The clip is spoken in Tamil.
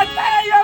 எத்தனையோ